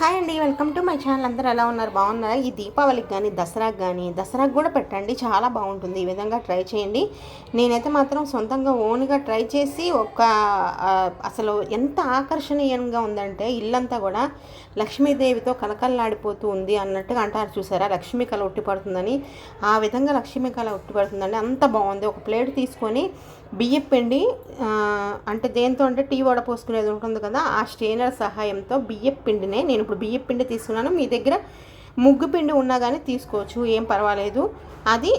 Hi అండి welcome to my channel. అందరూ ఎలా ఉన్నారు? బాగున్నారా? ఈ దీపావళికి కానీ దసరాకి కానీ దసరాకి కూడా పెట్టండి. చాలా బాగుంటుంది. ఈ విధంగా ట్రై చేయండి. నేనైతే మాత్రం సొంతంగా ఓన్గా ట్రై చేసి ఒక అసలు ఎంత ఆకర్షణీయంగా ఉందంటే ఇల్లంతా కూడా లక్ష్మీదేవితో కలకల్లాడిపోతూ ఉంది అన్నట్టుగా అంటారు. చూసారా? లక్ష్మీ కళ ఉట్టి పడుతుందని ఆ విధంగా లక్ష్మీ కళ ఉట్టిపడుతుందండి. అంత బాగుంది. ఒక ప్లేట్ తీసుకొని బియ్యం పిండి అంటే దేంతో అంటే టీ వడ పోసుకునేది ఉంటుంది కదా ఆ స్టెయినర్ సహాయంతో బియ్యం పిండినే నేను ఇప్పుడు బియ్యం పిండి తీసుకున్నాను. మీ దగ్గర ముగ్గు పిండి ఉన్నా కానీ తీసుకోవచ్చు ఏం పర్వాలేదు. అది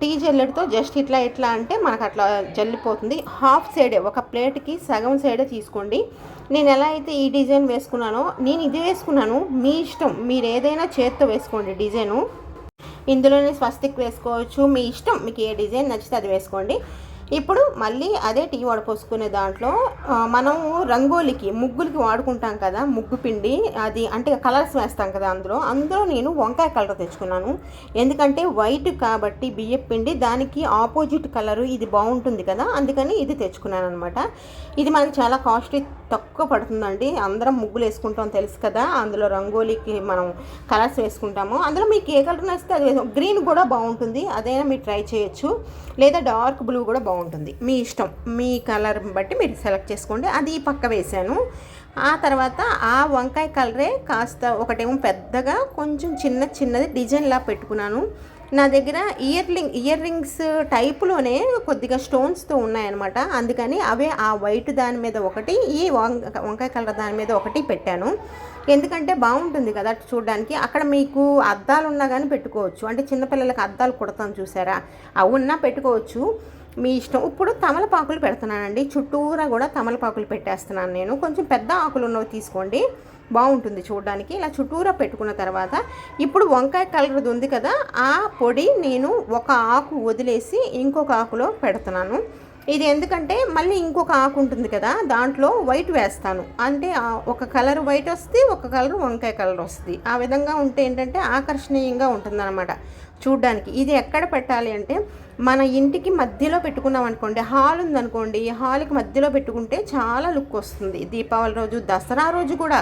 టీ జల్లెడతో జస్ట్ ఇట్లా ఇట్లా అంటే మనకు అట్లా జల్లిపోతుంది. హాఫ్ సైడే ఒక ప్లేట్కి సగం సైడే తీసుకోండి. నేను ఎలా అయితే ఈ డిజైన్ వేసుకున్నానో నేను ఇది వేసుకున్నాను. మీ ఇష్టం మీరు ఏదైనా చేత్తో వేసుకోండి డిజైను. ఇందులోనే స్వస్తిక్ వేసుకోవచ్చు. మీ ఇష్టం మీకు ఏ డిజైన్ నచ్చితే అది వేసుకోండి. ఇప్పుడు మళ్ళీ అదే టీ వడపోసుకునే దాంట్లో మనం రంగోలికి ముగ్గులకి వాడుకుంటాం కదా ముగ్గు పిండి అది అంటే కలర్స్ వేస్తాం కదా అందులో. అందులో నేను వంకాయ కలర్ తెచ్చుకున్నాను. ఎందుకంటే వైట్ కాబట్టి బియ్యం పిండి దానికి ఆపోజిట్ కలరు ఇది బాగుంటుంది కదా అందుకని ఇది తెచ్చుకున్నాను అనమాట ఇది మనకి చాలా కాస్ట్లీ తక్కువ పడుతుందండి. అందరం ముగ్గులు వేసుకుంటాం తెలుసు కదా. అందులో రంగోలీకి మనం కలర్స్ వేసుకుంటాము. అందులో మీకు ఏ కలర్ నచ్చితే అది గ్రీన్ కూడా బాగుంటుంది. అదైనా మీరు ట్రై చేయొచ్చు. లేదా డార్క్ బ్లూ కూడా బాగుంటుంది. మీ ఇష్టం. మీ కలర్ బట్టి మీరు సెలెక్ట్ చేసుకోండి. అది పక్క వేసాను ఆ తర్వాత ఆ వంకాయ కలరే కాస్త ఒకటేమో పెద్దగా కొంచెం చిన్న చిన్నది డిజైన్లా పెట్టుకున్నాను. నా దగ్గర ఇయర్లింగ్ ఇయర్ రింగ్స్ టైప్లోనే కొద్దిగా స్టోన్స్తో ఉన్నాయన్నమాట. అందుకని అవే ఆ వైట్ దాని మీద ఒకటి ఈ వంకాయ కలర్ దాని మీద ఒకటి పెట్టాను. ఎందుకంటే బాగుంటుంది కదా చూడడానికి. అక్కడ మీకు అద్దాలు ఉన్నా కానీ పెట్టుకోవచ్చు. అంటే చిన్నపిల్లలకి అద్దాలు కుడతాం చూసారా? అవి ఉన్నా పెట్టుకోవచ్చు. మీ ఇష్టం. ఇప్పుడు తమలపాకులు పెడుతున్నానండి. చుట్టూరా కూడా తమలపాకులు పెట్టేస్తున్నాను నేను. కొంచెం పెద్ద ఆకులు ఉన్నవి తీసుకోండి. బాగుంటుంది చూడడానికి. ఇలా చుట్టూరా పెట్టుకున్న తర్వాత ఇప్పుడు వంకాయ కలర్ది ఉంది కదా ఆ పొడి నేను ఒక ఆకు వదిలేసి ఇంకొక ఆకులో పెడుతున్నాను. ఇది ఎందుకంటే మళ్ళీ ఇంకొక ఆకు ఉంటుంది కదా దాంట్లో వైట్ వేస్తాను. అంటే ఒక కలర్ వైట్ వస్తుంది ఒక కలర్ వంకాయ కలర్ వస్తుంది. ఆ విధంగా ఉంటే ఏంటంటే ఆకర్షణీయంగా ఉంటుందన్నమాట చూడ్డానికి. ఇది ఎక్కడ పెట్టాలి అంటే మన ఇంటికి మధ్యలో పెట్టుకున్నాం అనుకోండి హాల్ ఉందనుకోండి హాల్కి మధ్యలో పెట్టుకుంటే చాలా లుక్ వస్తుంది. దీపావళి రోజు దసరా రోజు కూడా.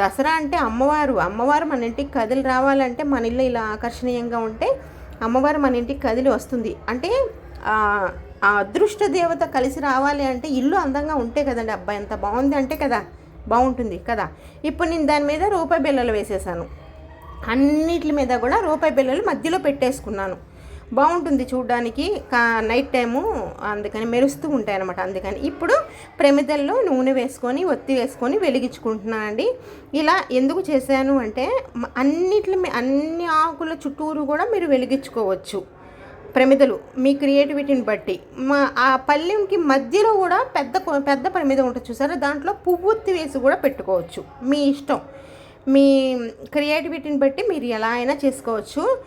దసరా అంటే అమ్మవారు అమ్మవారు మన ఇంటికి కదిలి రావాలంటే మన ఇల్లు ఇలా ఆకర్షణీయంగా ఉంటే అమ్మవారు మన ఇంటికి కదిలి వస్తుంది. అంటే ఆ అదృష్ట దేవత కలిసి రావాలి అంటే ఇల్లు అందంగా ఉంటే కదండి అబ్బాయి ఎంత బాగుంది అంటే కదా బాగుంటుంది కదా. ఇప్పుడు నేను దాని మీద రూపాయి బిళ్ళలు వేసేసాను. అన్నిటి మీద కూడా రూపాయి బిళ్ళలు మధ్యలో పెట్టేసుకున్నాను. బాగుంటుంది చూడడానికి కా నైట్ టైము అందుకని మెరుస్తూ ఉంటాయి అనమాట అందుకని. ఇప్పుడు ప్రమిదల్లో నూనె వేసుకొని ఒత్తి వేసుకొని వెలిగించుకుంటున్నానండి. ఇలా ఎందుకు చేశాను అంటే అన్నిట్ల అన్నిటి అన్ని ఆకుల చుట్టూరు కూడా మీరు వెలిగించుకోవచ్చు. ప్రమిదలు మీ క్రియేటివిటీని బట్టి. మా ఆ పల్లెంకి మధ్యలో కూడా పెద్ద పెద్ద ప్రమిద ఉంటుంది చూసారా? దాంట్లో పువ్వొత్తి వేసి కూడా పెట్టుకోవచ్చు. మీ ఇష్టం. మీ క్రియేటివిటీని బట్టి మీరు ఎలా అయినా చేసుకోవచ్చు.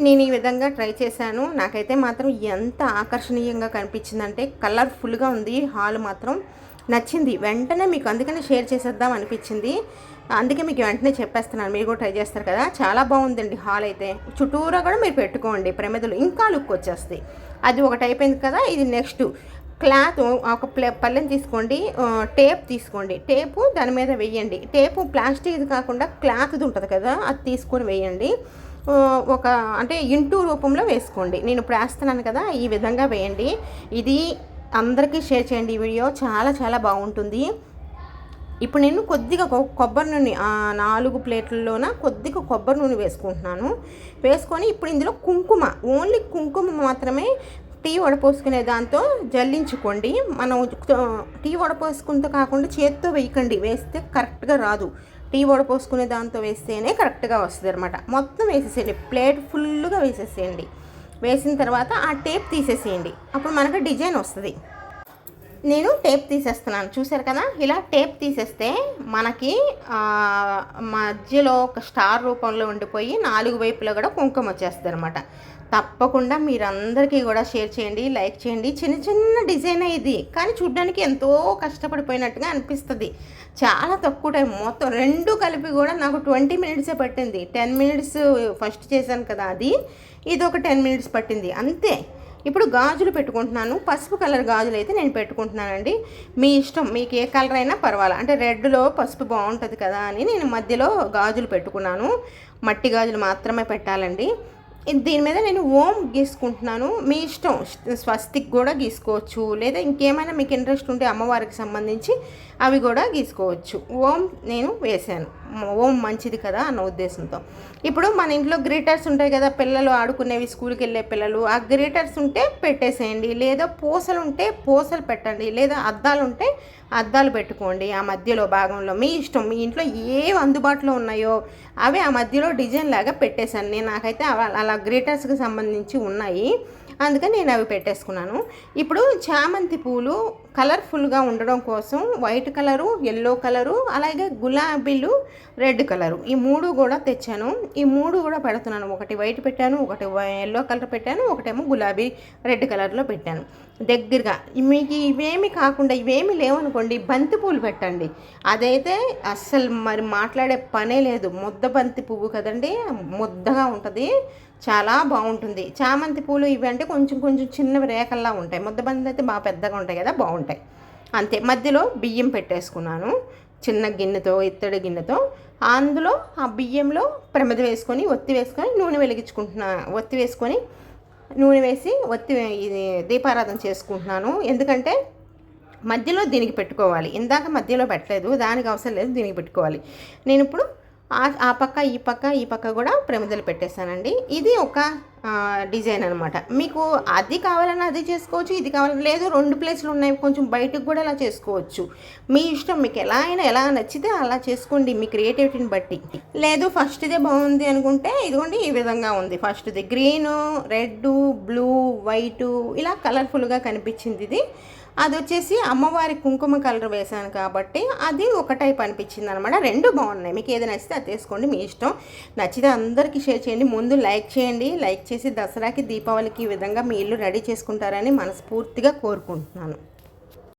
నేను ఈ విధంగా ట్రై చేశాను. నాకైతే మాత్రం ఎంత ఆకర్షణీయంగా కనిపించిందంటే కలర్ఫుల్గా ఉంది. హాల్ మాత్రం నచ్చింది. వెంటనే మీకు అందుకనే షేర్ చేసేద్దాం అనిపించింది. అందుకే మీకు వెంటనే చెప్పేస్తున్నాను. మీరు కూడా ట్రై చేస్తారు కదా. చాలా బాగుందండి హాల్ అయితే. చుట్టూరా కూడా మీరు పెట్టుకోండి. ప్రమిదలు ఇంకా లుక్ వచ్చేస్తాయి. అది ఒకటి అయిపోయింది కదా. ఇది నెక్స్ట్ క్లాత్ ఒక ప్లే పళ్ళెం తీసుకోండి. టేప్ తీసుకోండి. టేపు దాని మీద వేయండి. టేపు ప్లాస్టిక్ది కాకుండా క్లాత్ది ఉంటుంది కదా. అది తీసుకొని వేయండి. ఒక అంటే ఇంటూ రూపంలో వేసుకోండి. నేను ఇప్పుడు వేస్తున్నాను కదా. ఈ విధంగా వేయండి. ఇది అందరికీ షేర్ చేయండి ఈ వీడియో. చాలా చాలా బాగుంటుంది. ఇప్పుడు నేను కొద్దిగా కొ- కొబ్బరి నూనె ఆ, నాలుగు ప్లేట్లలోన కొద్దిగా కొబ్బరి నూనె వేసుకుంటున్నాను. వేసుకొని ఇప్పుడు ఇందులో కుంకుమ ఓన్లీ కుంకుమ మాత్రమే టీ వడపోసుకునే దాంతో జల్లించుకోండి. మనం టీ వడపోసుకుంటూ కాకుండా చేత్తో వేయకండి. వేస్తే కరెక్ట్గా రాదు. టీ వడపోసుకునే దాంతో వేస్తేనే కరెక్ట్గా వస్తుంది అనమాట మొత్తం వేసేసేయండి. ప్లేట్ ఫుల్గా వేసేసేయండి. వేసిన తర్వాత ఆ టేప్ తీసేసేయండి. అప్పుడు మనకు డిజైన్ వస్తుంది. నేను టేప్ తీసేస్తున్నాను. చూసారు కదా? ఇలా టేప్ తీసేస్తే మనకి మధ్యలో ఒక స్టార్ రూపంలో ఉండిపోయి నాలుగు వైపులో కూడా కుంకుమ వచ్చేస్తుంది అనమాట తప్పకుండా మీరందరికీ కూడా షేర్ చేయండి లైక్ చేయండి. చిన్న చిన్న డిజైన్ ఇది. కానీ చూడడానికి ఎంతో కష్టపడిపోయినట్టుగా అనిపిస్తుంది. చాలా తక్కువ టైం మొత్తం రెండు కలిపి కూడా నాకు ట్వంటీ మినిట్సే పట్టింది. టెన్ మినిట్స్ ఫస్ట్ చేశాను కదా అది. ఇది ఒక టెన్ మినిట్స్ పట్టింది. అంతే. ఇప్పుడు గాజులు పెట్టుకుంటున్నాను. పసుపు కలర్ గాజులు అయితే నేను పెట్టుకుంటున్నానండి. మీ ఇష్టం మీకు ఏ కలర్ అయినా పర్వాలా. అంటే రెడ్లో పసుపు బాగుంటుంది కదా అని నేను మధ్యలో గాజులు పెట్టుకున్నాను. మట్టి గాజులు మాత్రమే పెట్టాలండి. దీని మీద నేను ఓం గీసుకుంటున్నాను. మీ ఇష్టం స్వస్తిక్ కూడా గీసుకోవచ్చు. లేదా ఇంకేమైనా మీకు ఇంట్రెస్ట్ ఉంటే అమ్మవారికి సంబంధించి అవి కూడా గీసుకోవచ్చు. ఓం నేను వేశాను. ఓం మంచిది కదా అన్న ఉద్దేశంతో. ఇప్పుడు మన ఇంట్లో గ్రీటర్స్ ఉంటాయి కదా పిల్లలు ఆడుకునేవి స్కూల్కి వెళ్ళే పిల్లలు ఆ గ్రీటర్స్ ఉంటే పెట్టేసేయండి లేదా పూసలు ఉంటే పూసలు పెట్టండి లేదా అద్దాలు ఉంటే అద్దాలు పెట్టుకోండి ఆ మధ్యలో భాగంలో. మీ ఇష్టం మీ ఇంట్లో ఏవి అందుబాటులో ఉన్నాయో అవి ఆ మధ్యలో డిజైన్ లాగా పెట్టేశాను. నేను నాకైతే అలా గ్రీటర్స్కి సంబంధించి ఉన్నాయి. అందుకని నేను అవి పెట్టేసుకున్నాను. ఇప్పుడు చామంతి పూలు కలర్ఫుల్గా ఉండడం కోసం వైట్ కలరు ఎల్లో కలరు అలాగే గులాబీలు రెడ్ కలరు. ఈ మూడు కూడా తెచ్చాను. ఈ మూడు కూడా పెడుతున్నాను. ఒకటి వైట్ పెట్టాను ఒకటి ఎల్లో కలర్ పెట్టాను ఒకటేమో గులాబీ రెడ్ కలర్లో పెట్టాను. దగ్గరగా. మీకు ఇవేమి కాకుండా ఇవేమి లేవనుకోండి బంతి పువ్వులు పెట్టండి. అదైతే అస్సలు మరి మాట్లాడే పనే లేదు. ముద్ద బంతి పువ్వు కదండి ముద్దగా ఉంటుంది. చాలా బాగుంటుంది. చామంతి పూలు ఇవి అంటే కొంచెం కొంచెం చిన్నవి రేఖల్లా ఉంటాయి. ముద్ద బంతి అయితే బాగా పెద్దగా ఉంటాయి కదా బాగుంటాయి. అంతే. మధ్యలో బియ్యం పెట్టేసుకున్నాను చిన్న గిన్నెతో ఇత్తడి గిన్నెతో. అందులో ఆ బియ్యంలో ప్రమిద వేసుకొని ఒత్తి వేసుకొని నూనె వెలిగించుకుంటున్నా ఒత్తి వేసుకొని నూనె వేసి ఒత్తి ఇది దీపారాధన చేసుకుంటున్నాను. ఎందుకంటే మధ్యలో దీనికి పెట్టుకోవాలి. ఇందాక మధ్యలో పెట్టలేదు. దానికి అవసరం లేదు దీనికి పెట్టుకోవాలి. నేను ఇప్పుడు ఆ పక్క ఈ పక్క ఈ పక్క కూడా ప్రమిదలు పెట్టేశానండి. ఇది ఒక డిజైన్ అనమాట మీకు అది కావాలన్నా అది చేసుకోవచ్చు ఇది కావాలన్నా లేదు రెండు ప్లేస్లు ఉన్నాయి కొంచెం బయటకు కూడా అలా చేసుకోవచ్చు. మీ ఇష్టం మీకు ఎలా అయినా ఎలా నచ్చితే అలా చేసుకోండి మీ క్రియేటివిటీని బట్టి. లేదు ఫస్ట్దే బాగుంది అనుకుంటే ఇదిగోండి ఈ విధంగా ఉంది. ఫస్ట్ది గ్రీను రెడ్ బ్లూ వైటు ఇలా కలర్ఫుల్గా కనిపించింది ఇది. అది వచ్చేసి అమ్మవారి కుంకుమ కలర్ వేశాను కాబట్టి అది ఒక టైప్ అనిపించింది అనమాట రెండు బాగున్నాయి. మీకు ఏది నచ్చితే అది తీసుకోండి. మీ ఇష్టం. నచ్చితే అందరికీ షేర్ చేయండి. ముందు లైక్ చేయండి. లైక్ చేసి దసరాకి దీపావళికి ఈ విధంగా మీ ఇల్లు రెడీ చేసుకుంటారని మనస్ఫూర్తిగా కోరుకుంటున్నాను.